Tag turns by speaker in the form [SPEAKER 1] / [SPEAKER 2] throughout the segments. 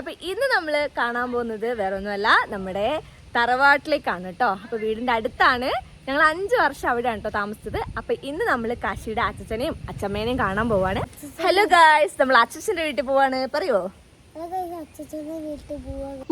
[SPEAKER 1] അപ്പൊ ഇന്ന് നമ്മൾ കാണാൻ പോകുന്നത് വേറെ ഒന്നുമല്ല നമ്മുടെ തറവാട്ടിലേക്കാണ് കേട്ടോ. അപ്പൊ വീടിന്റെ അടുത്താണ്. ഞങ്ങൾ അഞ്ചു വർഷം അവിടെയാണ് കേട്ടോ താമസിച്ചത്. അപ്പൊ ഇന്ന് നമ്മൾ കാശിയുടെ അച്ഛനെയും അച്ഛമ്മേനെയും കാണാൻ പോവാണ്. ഹലോ ഗായ്സ് നമ്മൾ അച്ഛന്റെ വീട്ടിൽ പോവാണ്. പറയോ?
[SPEAKER 2] അച്ഛന്റെ വീട്ടിൽ പോവാ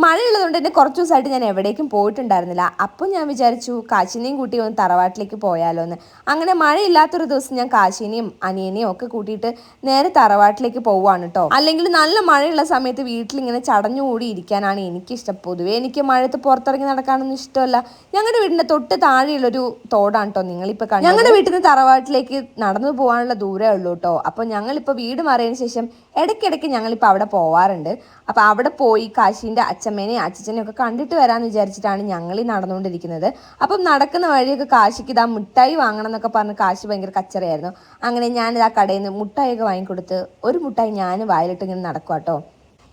[SPEAKER 1] മഴയുള്ളതുകൊണ്ട് തന്നെ കുറച്ച് ദിവസമായിട്ട് ഞാൻ എവിടേക്കും പോയിട്ടുണ്ടായിരുന്നില്ല. അപ്പോൾ ഞാൻ വിചാരിച്ചു കാശിനെയും കൂട്ടി ഒന്ന് തറവാട്ടിലേക്ക് പോയാലോ എന്ന് അങ്ങനെ മഴയില്ലാത്തൊരു ദിവസം ഞാൻ കാശിനെയും അനിയനെയും ഒക്കെ കൂട്ടിയിട്ട് നേരെ തറവാട്ടിലേക്ക് പോവാണ് കേട്ടോ. അല്ലെങ്കിൽ നല്ല മഴയുള്ള സമയത്ത് വീട്ടിലിങ്ങനെ ചടഞ്ഞുകൂടി ഇരിക്കാനാണ് എനിക്കിഷ്ടം. പൊതുവേ എനിക്ക് മഴയത്ത് പുറത്തിറങ്ങി നടക്കാനൊന്നും ഇഷ്ടമല്ല. ഞങ്ങളുടെ വീടിന്റെ തൊട്ട് താഴെയുള്ളൊരു തോടാണ് കേട്ടോ നിങ്ങളിപ്പോൾ കണ്ടു ഞങ്ങളുടെ വീട്ടിൽ നിന്ന് തറവാട്ടിലേക്ക് നടന്നു പോകാനുള്ള ദൂരമേ ഉള്ളൂ കേട്ടോ. അപ്പോൾ ഞങ്ങളിപ്പോൾ വീട് മാറിയതിന് ശേഷം ഇടയ്ക്കിടയ്ക്ക് ഞങ്ങളിപ്പോൾ അവിടെ പോവാറുണ്ട്. അപ്പോൾ അവിടെ പോയി കാശീന്റെ അച്ഛമ്മേനെയും അച്ഛച്ചനെയും ഒക്കെ കണ്ടിട്ട് വരാമെന്ന് വിചാരിച്ചിട്ടാണ് ഞങ്ങൾ ഈ നടന്നുകൊണ്ടിരിക്കുന്നത്. അപ്പം നടക്കുന്ന വഴിയൊക്കെ കാശിക്ക് ഇതാ മുട്ടായി വാങ്ങണം എന്നൊക്കെ പറഞ്ഞ് കാശി ഭയങ്കര കച്ചറയായിരുന്നു. അങ്ങനെ ഞാനിതാ കടയിൽ നിന്ന് മുട്ടായിയൊക്കെ വാങ്ങിക്കൊടുത്ത് ഒരു മുട്ടായി ഞാൻ വായിലിട്ട് ഇങ്ങനെ നടക്കുക കേട്ടോ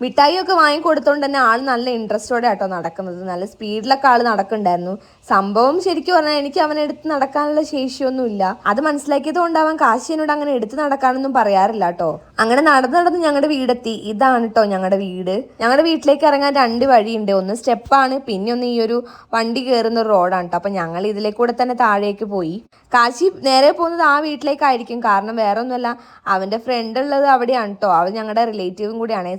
[SPEAKER 1] മിഠായി ഒക്കെ വാങ്ങിക്കൊടുത്തോണ്ട് തന്നെ ആൾ നല്ല ഇൻട്രസ്റ്റോടെ ആട്ടോ നടക്കുന്നത്. നല്ല സ്പീഡിലൊക്കെ ആൾ നടക്കുന്നുണ്ടായിരുന്നു. സംഭവം ശരിക്കും പറഞ്ഞാൽ എനിക്ക് അവനെ എടുത്ത് നടക്കാനുള്ള ശേഷിയൊന്നുമില്ല. അത് മനസ്സിലാക്കിയത് കൊണ്ടാവാൻ കാശിനോട് അങ്ങനെ എടുത്ത് നടക്കാനൊന്നും പറയാറില്ല കേട്ടോ അങ്ങനെ നടന്ന് നടന്ന് ഞങ്ങളുടെ വീടെത്തി. ഇതാണ് കേട്ടോ ഞങ്ങളുടെ വീട്. ഞങ്ങളുടെ വീട്ടിലേക്ക് ഇറങ്ങാൻ രണ്ട് വഴിയുണ്ട്. ഒന്ന് സ്റ്റെപ്പാണ് പിന്നെ ഒന്ന് ഈ ഒരു വണ്ടി കയറുന്ന ഒരു റോഡാണ് കേട്ടോ അപ്പൊ ഞങ്ങൾ ഇതിലേക്കൂടെ തന്നെ താഴേക്ക് പോയി. കാശി നേരെ പോകുന്നത് ആ വീട്ടിലേക്കായിരിക്കും. കാരണം വേറെ ഒന്നുമല്ല അവന്റെ ഫ്രണ്ട് ഉള്ളത് അവിടെയാണ് കേട്ടോ അവൻ ഞങ്ങളുടെ റിലേറ്റീവും കൂടിയാണ്.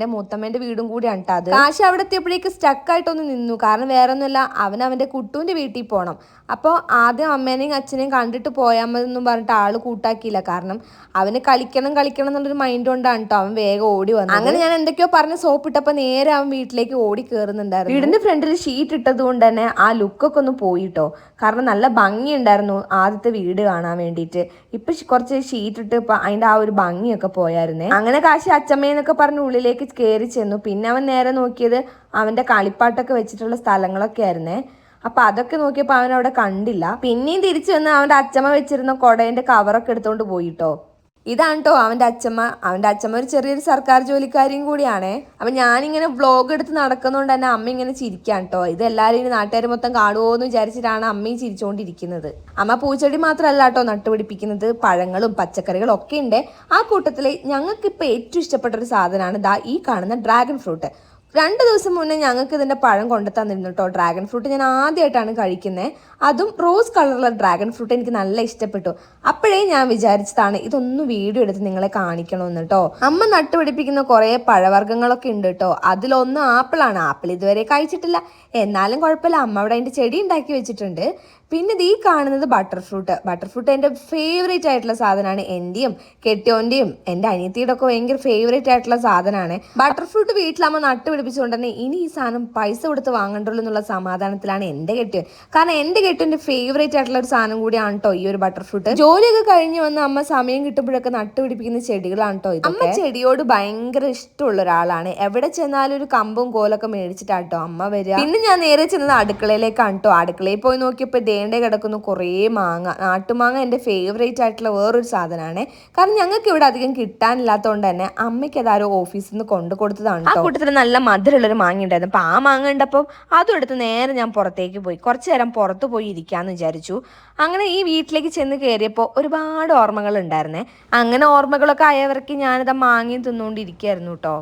[SPEAKER 1] സനുവേട്ടന്റെ മൂത്തമ്മേന്റെ വീടും കൂടിയാണ് കേട്ടോ അത്. കാശി അവിടെ എത്തിയപ്പോഴേക്ക് സ്റ്റക്കായിട്ടൊന്ന് നിന്നു. കാരണം വേറെ ഒന്നുമല്ല അവൻ അവന്റെ കുട്ടുവിന്റെ വീട്ടിൽ പോകണം അപ്പോൾ ആദ്യം അമ്മേനെയും അച്ഛനെയും കണ്ടിട്ട് പോയാൽ മതി എന്നും പറഞ്ഞിട്ട് ആൾ കൂട്ടാക്കിയില്ല. കാരണം അവന് കളിക്കണം കളിക്കണം എന്നുള്ളൊരു മൈൻഡ് കൊണ്ടാണ് കേട്ടോ അവൻ വേഗം ഓടി വന്നത്. അങ്ങനെ ഞാൻ എന്തൊക്കെയോ പറഞ്ഞ് സോപ്പ് ഇട്ടപ്പോൾ നേരെ അവൻ വീട്ടിലേക്ക് ഓടി കയറുന്നുണ്ടായിരുന്നു വീടിന്റെ ഫ്രണ്ടിൽ ഷീറ്റ് ഇട്ടത് കൊണ്ട് തന്നെ ആ ലുക്കൊക്കെ ഒന്ന് പോയിട്ടോ കാരണം നല്ല ഭംഗിയുണ്ടായിരുന്നു ആദ്യത്തെ വീട് കാണാൻ വേണ്ടിയിട്ട്. ഇപ്പൊ കുറച്ച് ഷീറ്റ് ഇട്ട് ഇപ്പൊ അതിന്റെ ആ ഒരു ഭംഗിയൊക്കെ പോയായിരുന്നേ. അങ്ങനെ കാശി അച്ഛമ്മയെന്നൊക്കെ പറഞ്ഞ് ഉള്ളിലേക്ക് കയറി ചെന്നു. പിന്നെ അവൻ നേരെ നോക്കിയത് അവന്റെ കളിപ്പാട്ടൊക്കെ വെച്ചിട്ടുള്ള സ്ഥലങ്ങളൊക്കെ ആയിരുന്നേ. അപ്പൊ അതൊക്കെ നോക്കിയപ്പോൾ അവൻ അവിടെ കണ്ടില്ല. പിന്നെയും തിരിച്ചു വന്ന് അവന്റെ അച്ചമ്മ വെച്ചിരുന്ന കുടേന്റെ കവറൊക്കെ എടുത്തോണ്ട് പോയിട്ടോ. ഇതാണ് കേട്ടോ അവന്റെ അച്ഛമ്മ. അവന്റെ അച്ഛമ്മ ഒരു ചെറിയൊരു സർക്കാർ ജോലിക്കാരിയും കൂടിയാണേ. അപ്പം ഞാനിങ്ങനെ വ്ളോഗ് എടുത്ത് നടക്കുന്നതുകൊണ്ട് തന്നെ അമ്മ ഇങ്ങനെ ചിരിക്കാൻ കേട്ടോ ഇത് എല്ലാവരും ഇനി നാട്ടുകാർ മൊത്തം കാണുമോ എന്ന് വിചാരിച്ചിട്ടാണ് അമ്മയും ചിരിച്ചുകൊണ്ടിരിക്കുന്നത് അമ്മ പൂച്ചെടി മാത്രമല്ല കേട്ടോ നട്ടുപിടിപ്പിക്കുന്നത്. പഴങ്ങളും പച്ചക്കറികളും ഒക്കെ ഉണ്ട് ആ കൂട്ടത്തിൽ ഞങ്ങൾക്ക് ഇപ്പൊ ഏറ്റവും ഇഷ്ടപ്പെട്ട ഒരു സാധനമാണ് ദാ ഈ കാണുന്ന ഡ്രാഗൺ ഫ്രൂട്ട് രണ്ട് ദിവസം മുന്നേ ഞങ്ങൾക്ക് ഇതിന്റെ പഴം കൊണ്ടു തന്നിരുന്നു കേട്ടോ ഡ്രാഗൺ ഫ്രൂട്ട് ഞാൻ ആദ്യമായിട്ടാണ് കഴിക്കുന്നത് അതും റോസ് കളറുള്ള ഡ്രാഗൺ ഫ്രൂട്ട് എനിക്ക് നല്ല ഇഷ്ടപ്പെട്ടു. അപ്പോഴേ ഞാൻ വിചാരിച്ചതാണ് ഇതൊന്ന് വീഡിയോ എടുത്ത് നിങ്ങളെ കാണിക്കണമെന്ന് കേട്ടോ അമ്മ നട്ടുപിടിപ്പിക്കുന്ന കുറേ പഴവർഗങ്ങളൊക്കെ ഉണ്ട് കേട്ടോ അതിലൊന്ന് ആപ്പിളാണ്. ആപ്പിൾ ഇതുവരെ കഴിച്ചിട്ടില്ല. എന്നാലും കുഴപ്പമില്ല. അമ്മ അവിടെ അതിന്റെ ചെടി ഉണ്ടാക്കി വെച്ചിട്ടുണ്ട്. പിന്നെ ഇത് ഈ കാണുന്നത് ബട്ടർ ഫ്രൂട്ട് ബട്ടർ ഫ്രൂട്ട് എന്റെ ഫേവറേറ്റ് ആയിട്ടുള്ള സാധനമാണ് എന്റെയും കെട്ടിയോന്റെയും എന്റെ അനിയത്തിയുടെ ഒക്കെ ഭയങ്കര ഫേവറേറ്റ് ആയിട്ടുള്ള സാധനമാണ് ബട്ടർ ഫ്രൂട്ട് വീട്ടിലാകുമ്പോൾ നട്ടുപിടിപ്പിച്ചുകൊണ്ട് തന്നെ ഇനി ഈ സാധനം പൈസ കൊടുത്ത് വാങ്ങണ്ടുള്ളൂ എന്നുള്ള സമാധാനത്തിലാണ് എന്റെ കെട്ടിയോൻ. കാരണം എന്റെ കെട്ടിയോന്റെ ഫേവറേറ്റ് ആയിട്ടുള്ള ഒരു സാധനം കൂടിയാണ് കേട്ടോ ഈ ഒരു ബട്ടർ ഫ്രൂട്ട് ജോലിയൊക്കെ കഴിഞ്ഞ് വന്ന് അമ്മ സമയം കിട്ടുമ്പോഴൊക്കെ നട്ടുപിടിപ്പിക്കുന്ന ചെടികളാണ് കേട്ടോ അമ്മ ചെടിയോട് ഭയങ്കര ഇഷ്ടമുള്ള ഒരാളാണ്. എവിടെ ചെന്നാലും ഒരു കമ്പും കോലൊക്കെ മേടിച്ചിട്ടാട്ടോ അമ്മ വരിക. പിന്നെ ഞാൻ നേരെ ചെന്നത് അടുക്കളയിലേക്കാണ് കേട്ടോ അടുക്കളയിൽ പോയി നോക്കിയപ്പോൾ ദേണ്ടേ കിടക്കുന്ന കുറേ മാങ്ങ. നാട്ടുമാങ്ങ എന്റെ ഫേവറേറ്റ് ആയിട്ടുള്ള വേറൊരു സാധനമാണ് കാരണം ഞങ്ങൾക്ക് ഇവിടെ അധികം കിട്ടാനില്ലാത്തതുകൊണ്ട് തന്നെ അമ്മയ്ക്ക് അതാരോ ഓഫീസിൽ നിന്ന് കൊണ്ടു കൊടുത്തതാണ് ആ കൂട്ടത്തിൽ നല്ല മധുരമുള്ളൊരു മാങ്ങ ഉണ്ടായിരുന്നു. അപ്പോൾ ആ മാങ്ങ ഉണ്ടപ്പം അതും എടുത്ത് നേരെ ഞാൻ പുറത്തേക്ക് പോയി. കുറച്ച് നേരം പുറത്ത് പോയി ഇരിക്കാമെന്ന് വിചാരിച്ചു. അങ്ങനെ ഈ വീട്ടിലേക്ക് ചെന്ന് കയറിയപ്പോൾ ഒരുപാട് ഓർമ്മകൾ ഉണ്ടായിരുന്നേ. അങ്ങനെ ഓർമ്മകളൊക്കെ ആയവർക്ക് ഞാനത് മാങ്ങയും തിന്നുകൊണ്ടിരിക്കുകയായിരുന്നു കേട്ടോ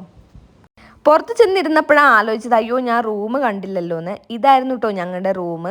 [SPEAKER 1] പുറത്ത് ചെന്നിരുന്നപ്പോഴാണ് ആലോചിച്ചത് അയ്യോ ഞാൻ റൂം കണ്ടില്ലല്ലോ എന്ന് ഇതായിരുന്നു കേട്ടോ ഞങ്ങളുടെ റൂം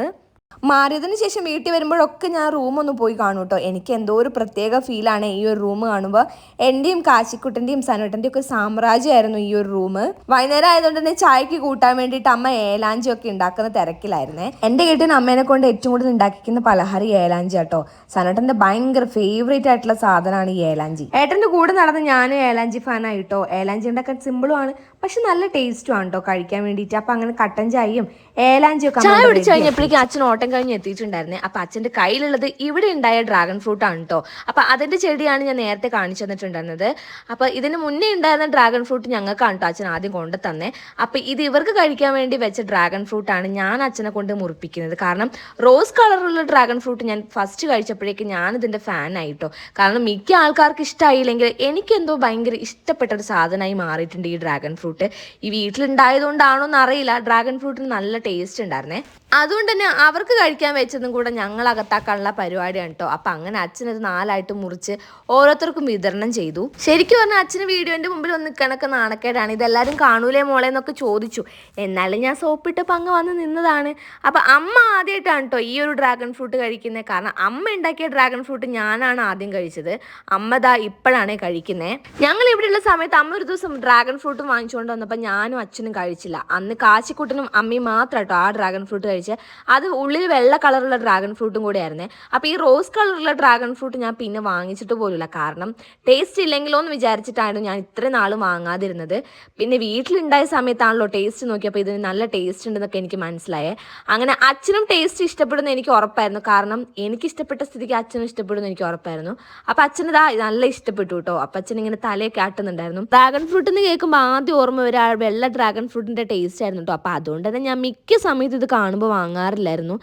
[SPEAKER 1] മാറിയതിന് ശേഷം വീട്ടിൽ വരുമ്പോഴൊക്കെ ഞാൻ റൂമൊന്ന് പോയി കാണും കേട്ടോ എനിക്ക് എന്തോ ഒരു പ്രത്യേക ഫീലാണ് ഈ ഒരു റൂം കാണുമ്പോൾ എന്റെയും കാശിക്കുട്ടന്റെയും സനുട്ടന്റെയും ഒക്കെ സാമ്രാജ്യമായിരുന്നു ഈ ഒരു റൂം വൈകുന്നേരം ആയതുകൊണ്ട് തന്നെ ചായക്ക് കൂട്ടാൻ വേണ്ടിയിട്ട് അമ്മ ഏലാഞ്ചി ഒക്കെ ഉണ്ടാക്കുന്ന തിരക്കിലായിരുന്നേ. എന്റെ വീട്ടിൽ അമ്മേനെ കൊണ്ട് ഏറ്റവും കൂടുതൽ ഉണ്ടാക്കിക്കുന്ന പലഹാരം ഏലാഞ്ചി കേട്ടോ സനുട്ടന്റെ ഭയങ്കര ഫേവറേറ്റ് ആയിട്ടുള്ള സാധനമാണ് ഈ ഏലാഞ്ചി. ഏട്ടന്റെ കൂടെ നടന്ന് ഞാനും ഏലാഞ്ചി ഫാനായി കേട്ടോ ഏലാഞ്ചി ഉണ്ടാക്കാൻ സിമ്പിളും ആണ്. പക്ഷെ നല്ല ടേസ്റ്റും ആണ് കേട്ടോ കഴിക്കാൻ വേണ്ടിയിട്ട്. അപ്പം അങ്ങനെ കട്ടൻ ചായയും ഏലാഞ്ചിയും ഒക്കെ ചായ കുടിച്ചു കഴിഞ്ഞപ്പോഴേക്കും അച്ഛൻ ഓട്ടം കഴിഞ്ഞ് എത്തിയിട്ടുണ്ടായിരുന്നേ. അപ്പൊ അച്ഛന്റെ കയ്യിലുള്ളത് ഇവിടെ ഉണ്ടായ ഡ്രാഗൺ ഫ്രൂട്ട് ആണ് കേട്ടോ അപ്പൊ അതിന്റെ ചെടിയാണ് ഞാൻ നേരത്തെ കാണിച്ചു തന്നിട്ടുണ്ടായിരുന്നത്. അപ്പൊ ഇതിന് മുന്നേ ഉണ്ടായിരുന്ന ഡ്രാഗൺ ഫ്രൂട്ട് ഞങ്ങൾക്കാണ് കേട്ടോ അച്ഛൻ ആദ്യം കൊണ്ടു തന്നെ അപ്പൊ ഇത് ഇവർക്ക് കഴിക്കാൻ വേണ്ടി വെച്ച ഡ്രാഗൺ ഫ്രൂട്ട് ആണ് ഞാൻ അച്ഛനെ കൊണ്ട് മുറിപ്പിക്കുന്നത്. കാരണം റോസ് കളറുള്ള ഡ്രാഗൺ ഫ്രൂട്ട് ഞാൻ ഫസ്റ്റ് കഴിച്ചപ്പോഴേക്കും ഞാൻ ഇതിന്റെ ഫാൻ ആയിട്ടോ കാരണം മിക്ക ആൾക്കാർക്ക് ഇഷ്ടമായില്ലെങ്കിൽ എനിക്കെന്തോ ഭയങ്കര ഇഷ്ടപ്പെട്ട ഒരു സാധനമായി മാറിയിട്ടുണ്ട് ഈ ഡ്രാഗൺ ഫ്രൂട്ട് ഈ വീട്ടിലുണ്ടായതുകൊണ്ടാണോ എന്ന് അറിയില്ല ഡ്രാഗൺ ഫ്രൂട്ടിന് നല്ല ടേസ്റ്റ് ഉണ്ടായിരുന്നേ. അതുകൊണ്ട് തന്നെ അവർക്ക് കഴിക്കാൻ വെച്ചതും കൂടെ ഞങ്ങൾ അകത്താക്കാനുള്ള പരിപാടിയാണ് കേട്ടോ അപ്പം അങ്ങനെ അച്ഛനത് നാലായിട്ട് മുറിച്ച് ഓരോരുത്തർക്കും വിതരണം ചെയ്തു. ശരിക്കും പറഞ്ഞാൽ അച്ഛന് വീഡിയോന്റെ മുമ്പിൽ ഒന്ന് നിൽക്കണൊക്കെ നാണക്കേടാണ്. ഇതെല്ലാവരും കാണൂലേ മോളെ എന്നൊക്കെ ചോദിച്ചു. എന്നാലും ഞാൻ സോപ്പിട്ട് പങ്ങ് വന്ന് നിന്നതാണ്. അപ്പം അമ്മ ആദ്യമായിട്ടാണ് കേട്ടോ ഈ ഒരു ഡ്രാഗൺ ഫ്രൂട്ട് കഴിക്കുന്നത് കാരണം അമ്മ ഉണ്ടാക്കിയ ഡ്രാഗൺ ഫ്രൂട്ട് ഞാനാണ് ആദ്യം കഴിച്ചത്. അമ്മ ദാ ഇപ്പോഴാണ് കഴിക്കുന്നത് ഞങ്ങൾ ഇവിടെയുള്ള സമയത്ത് അമ്മ ഒരു ദിവസം ഡ്രാഗൺ ഫ്രൂട്ട് വാങ്ങിച്ചുകൊണ്ട് വന്നപ്പോൾ ഞാനും അച്ഛനും കഴിച്ചില്ല. അന്ന് കാശിക്കുട്ടനും അമ്മയും മാത്രം കേട്ടോ ആ ഡ്രാഗൺ ഫ്രൂട്ട് കഴിച്ച്. അത് ഉള്ളിൽ വെള്ള കളറുള്ള ഡ്രാഗൺ ഫ്രൂട്ടും കൂടെ ആയിരുന്നേ അപ്പോൾ ഈ റോസ് കളറുള്ള ഡ്രാഗൺ ഫ്രൂട്ട് ഞാൻ പിന്നെ വാങ്ങിച്ചിട്ട് പോലുമില്ല. കാരണം ടേസ്റ്റ് ഇല്ലെങ്കിലോ എന്ന് വിചാരിച്ചിട്ടാണ് ഞാൻ ഇത്ര നാൾ വാങ്ങാതിരുന്നത്. പിന്നെ വീട്ടിലുണ്ടായ സമയത്താണല്ലോ ടേസ്റ്റ് നോക്കിയപ്പോൾ ഇതിന് നല്ല ടേസ്റ്റ് ഉണ്ടെന്നൊക്കെ എനിക്ക് മനസ്സിലായേ. അങ്ങനെ അച്ഛനും ടേസ്റ്റ് ഇഷ്ടപ്പെടുന്ന എനിക്ക് ഉറപ്പായിരുന്നു. കാരണം എനിക്ക് ഇഷ്ടപ്പെട്ട സ്ഥിതിക്ക് അച്ഛനും ഇഷ്ടപ്പെടുന്നു എനിക്ക് ഉറപ്പായിരുന്നു. അപ്പം അച്ഛന് ഇതാ നല്ല ഇഷ്ടപ്പെട്ടു കേട്ടോ. അപ്പം അച്ഛൻ ഇങ്ങനെ തലയൊക്കെ കാട്ടുന്നുണ്ടായിരുന്നു. ഡ്രാഗൺ ഫ്രൂട്ട് എന്ന് കേൾക്കുമ്പോൾ ആദ്യം ഓർമ്മ വരിക വെള്ള ഡ്രാഗൺ ഫ്രൂട്ടിന്റെ ടേസ്റ്റ് ആയിരുന്നു കേട്ടോ. അപ്പം അതുകൊണ്ട് തന്നെ ഞാൻ മിക്ക സമയത്ത് ഇത് കാണുമ്പോൾ വാങ്ങാറില്ലായിരുന്നു.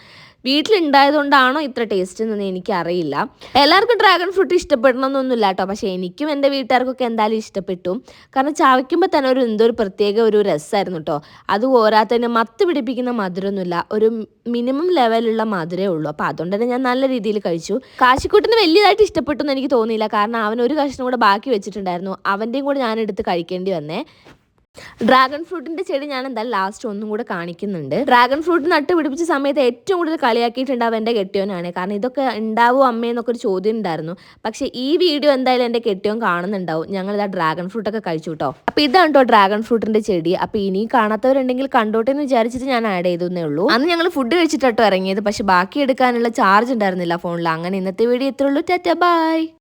[SPEAKER 1] വീട്ടിലുണ്ടായതുകൊണ്ടാണോ ഇത്ര ടേസ്റ്റ് എന്നൊന്നും എനിക്കറിയില്ല. എല്ലാവർക്കും ഡ്രാഗൺ ഫ്രൂട്ട് ഇഷ്ടപ്പെടണമെന്നൊന്നുമില്ല കേട്ടോ. പക്ഷേ എനിക്കും എന്റെ വീട്ടുകാർക്കൊക്കെ എന്തായാലും ഇഷ്ടപ്പെട്ടു. കാരണം ചവയ്ക്കുമ്പോൾ തന്നെ ഒരു എന്തോ ഒരു പ്രത്യേക ഒരു രസമായിരുന്നു കേട്ടോ. അത് പോരാത്തതിന് മത്ത് പിടിപ്പിക്കുന്ന മധുരമൊന്നുമില്ല. ഒരു മിനിമം ലെവലുള്ള മധുരമേ ഉള്ളൂ. അപ്പോൾ അതുകൊണ്ട് തന്നെ ഞാൻ നല്ല രീതിയിൽ കഴിച്ചു. കാശിക്കൂട്ടിന് വലിയതായിട്ട് ഇഷ്ടപ്പെട്ടു എന്ന് എനിക്ക് തോന്നിയില്ല. കാരണം അവൻ ഒരു കഷ്ണം കൂടെ ബാക്കി വെച്ചിട്ടുണ്ടായിരുന്നു. അവന്റെയും കൂടെ ഞാൻ എടുത്ത് കഴിക്കേണ്ടി വന്നേ. ഡ്രാഗൺ ഫ്രൂട്ടിന്റെ ചെടി ഞാൻ എന്തായാലും ലാസ്റ്റ് ഒന്നും കൂടെ കാണിക്കുന്നുണ്ട്. ഡ്രാഗൺ ഫ്രൂട്ട് നട്ട് പിടിപ്പിച്ച സമയത്ത് ഏറ്റവും കൂടുതൽ കളിയാക്കിയിട്ടുണ്ടാവും എന്റെ കെട്ടിയോനാണ്. കാരണം ഇതൊക്കെ ഉണ്ടാവുമോ അമ്മയെന്നൊക്കെ ഒരു ചോദ്യം ഉണ്ടായിരുന്നു. പക്ഷേ ഈ വീഡിയോ എന്തായാലും എന്റെ കെട്ടിയോൻ കാണുന്നുണ്ടാവും. ഞങ്ങൾ ഇതാ ഡ്രാഗൺ ഫ്രൂട്ടൊക്കെ കഴിച്ചു കേട്ടോ അപ്പോൾ ഇതാണ് കേട്ടോ ഡ്രാഗൺ ഫ്രൂട്ടിന്റെ ചെടി. അപ്പോൾ ഇനി കാണാത്തവരുണ്ടെങ്കിൽ കണ്ടോട്ടെ എന്ന് വിചാരിച്ചിട്ട് ഞാൻ ആഡ് ചെയ്തേ ഉള്ളൂ. അന്ന് ഞങ്ങൾ ഫുഡ് കഴിച്ചിട്ടോ ഇറങ്ങിയത്. പക്ഷേ ബാക്കി എടുക്കാനുള്ള ചാർജ് ഉണ്ടായിരുന്നില്ല ഫോണിൽ അങ്ങനെ ഇന്നത്തെ വീഡിയോ ഇത്രയുള്ളൂ ടാറ്റ ബൈ